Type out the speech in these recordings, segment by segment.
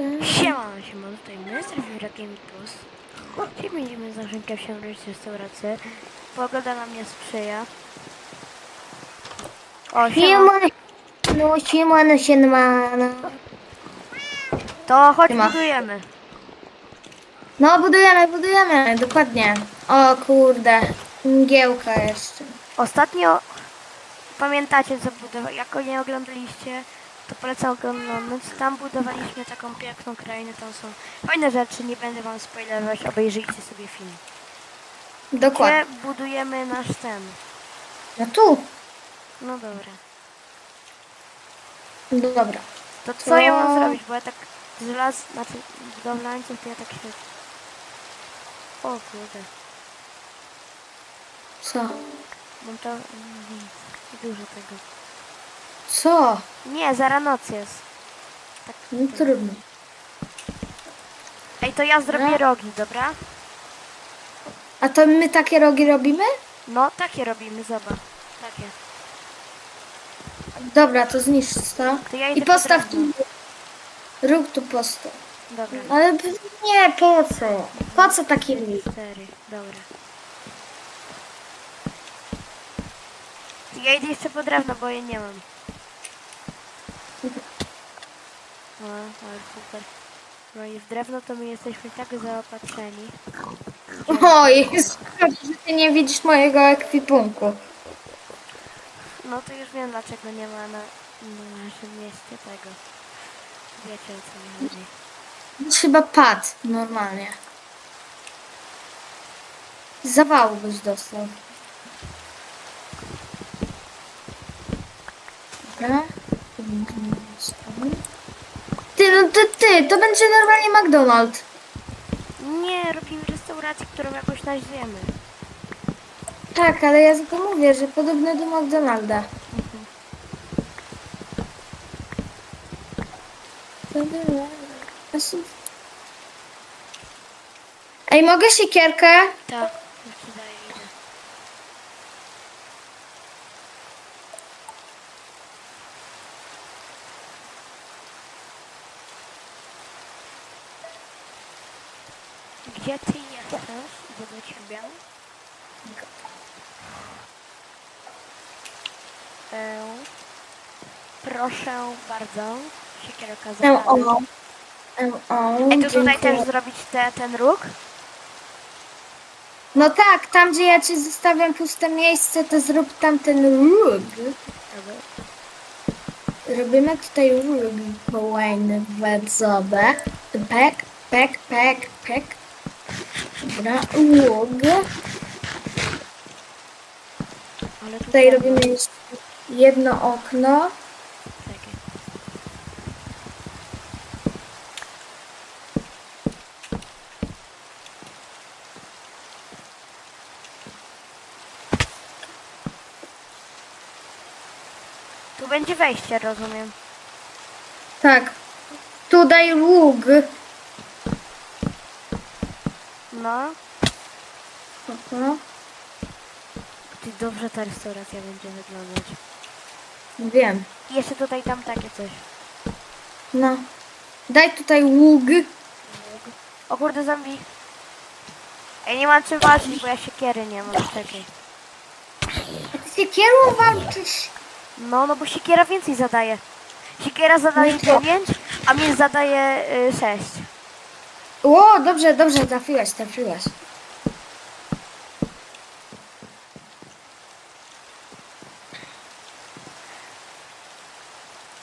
Siema, siema, tutaj my z Review Game Plus. Dzisiaj będziemy z naszym kapsiem robić restaurację. Pogoda nam nie sprzyja. O, siema. Siemano, no siemano, siemano. To chodź Siema. budujemy. No budujemy, budujemy, dokładnie. O kurde, mgiełka jeszcze. Ostatnio pamiętacie co budowaliśmy, jak nie oglądaliście, to polecam oglądać. Tam budowaliśmy taką piękną krainę, tam są fajne rzeczy, nie będę wam spoilerować, obejrzyjcie sobie film. Dokładnie. Gdzie budujemy nasz ten? No tu. No dobra. Dobra. To co ja mam zrobić, bo ja tak z las, znaczy budowlańców, to ja tak się... O kurde, Co? mam to... mm, Dużo tego. Co? Nie, zaraz noc jest. Tak. No trudno. Ej, to ja zrobię No. rogi, dobra? A to my takie rogi robimy? No, takie robimy, zobacz. Takie. Dobra, to zniszcz to. To ja I idę po postaw tu. drewno. Róg tu postaw. Dobra. Ale nie, po co? Po co taki róg? Cztery, dobra. Ja idę jeszcze po drewno, bo je nie mam. No, ale super. No i w drewno to my jesteśmy tak zaopatrzeni. Oj, szkoda, że ty nie widzisz mojego ekwipunku. No to już wiem dlaczego nie ma na, na naszym mieście tego. Wiecie o co mi chodzi. Chyba padł normalnie. Zawału byś dostał. Dobra. Ty, no ty, ty, to będzie normalnie McDonald's. Nie, robimy restaurację, którą jakoś nazwiemy. Tak, ale ja tylko mówię, że podobne do McDonalda. Ej, mogę siekierkę? Tak, już ci daję, idę. Gdzie ty jesteś? Idę do ciebie. E, proszę bardzo. Siekierka za o. O, Ej, to tutaj dziękuję. też zrobić te, ten róg? No tak, tam gdzie ja ci zostawiam puste miejsce, to zrób tam ten róg. Robimy tutaj róg kolejny wedzowe. Pek, pek, pek, pek. Dobra, róg. Ale Tutaj robimy jeszcze jedno okno. Czekaj. Tu będzie wejście, rozumiem. Tak. Tu daj róg. No. Aha. Ty dobrze ta restauracja będzie wyglądać. Wiem. I jeszcze tutaj tam takie coś. No. Daj tutaj ług. O kurde zombie. Ej, nie mam czym walczyć, bo ja siekiery nie mam. Czekaj. Ty siekierą walczysz? No, no bo siekiera więcej zadaje. Siekiera zadaje No i co? 9, a mnie zadaje y, 6. O, dobrze, dobrze, trafiłaś, trafiłaś.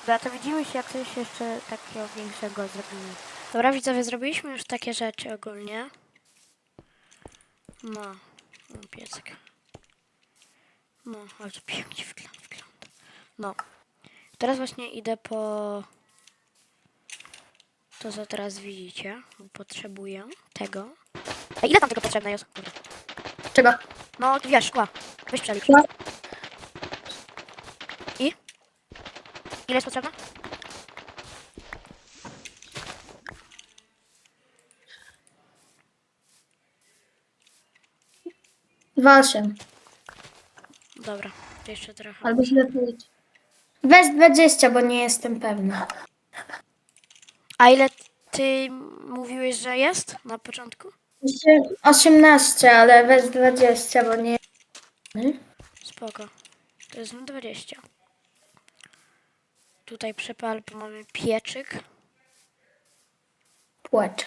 Dobra, to widzimy się, jak coś jeszcze takiego większego zrobimy. Dobra, widzowie, zrobiliśmy już takie rzeczy ogólnie. No, no piesek. No, ale to pięknie wygląda. No. Teraz właśnie idę po to, co teraz widzicie. Potrzebuję tego. A ile tam tego potrzebne jest? Dobra. Czego? No, wiesz, szkła. Weź przelicz. Szkła? I? Ile jest potrzebne? Osiem. Dobra, to jeszcze trochę. Albo źle powiedzieć. Weź 20, bo nie jestem pewna. A ile ty mówiłeś, że jest na początku? 18, ale weź 20, bo nie. Spoko. To jest na 20. Tutaj przepal, bo mamy pieczyk. Płacz.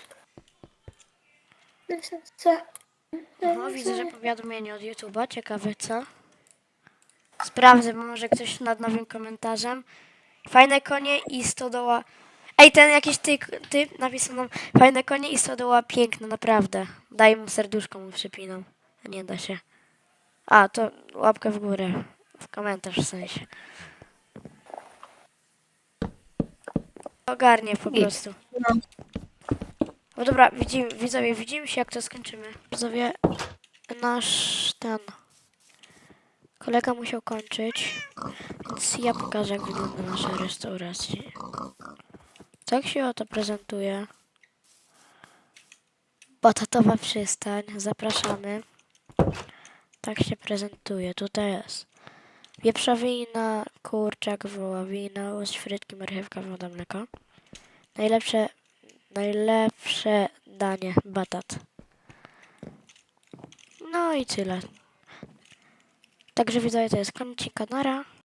No, widzę, że powiadomienie od YouTube'a. Ciekawe co. Sprawdzę, bo może ktoś nad nowym komentarzem. Fajne konie i stodoła. Ej, ten jakiś ty, ty napisał nam fajne konie i stodoła piękne, naprawdę. Daj mu serduszko, mu przypinam. Nie da się. A, to łapkę w górę. W komentarz w sensie. Ogarnie po Nic. prostu. No. No dobra, widzimy, widzowie, widzimy się jak to skończymy. Widzowie, nasz ten kolega musiał kończyć, więc ja pokażę jak wygląda nasza restauracja. Tak się oto prezentuje. Batatowa przystań, zapraszamy. Tak się prezentuje, tutaj jest. Wieprzowina, kurczak, wołowina, łoś, frytki, marchewka, woda, mleko. Najlepsze Najlepsze danie, batat. No i tyle. Także widzowie, to jest koniec kanara.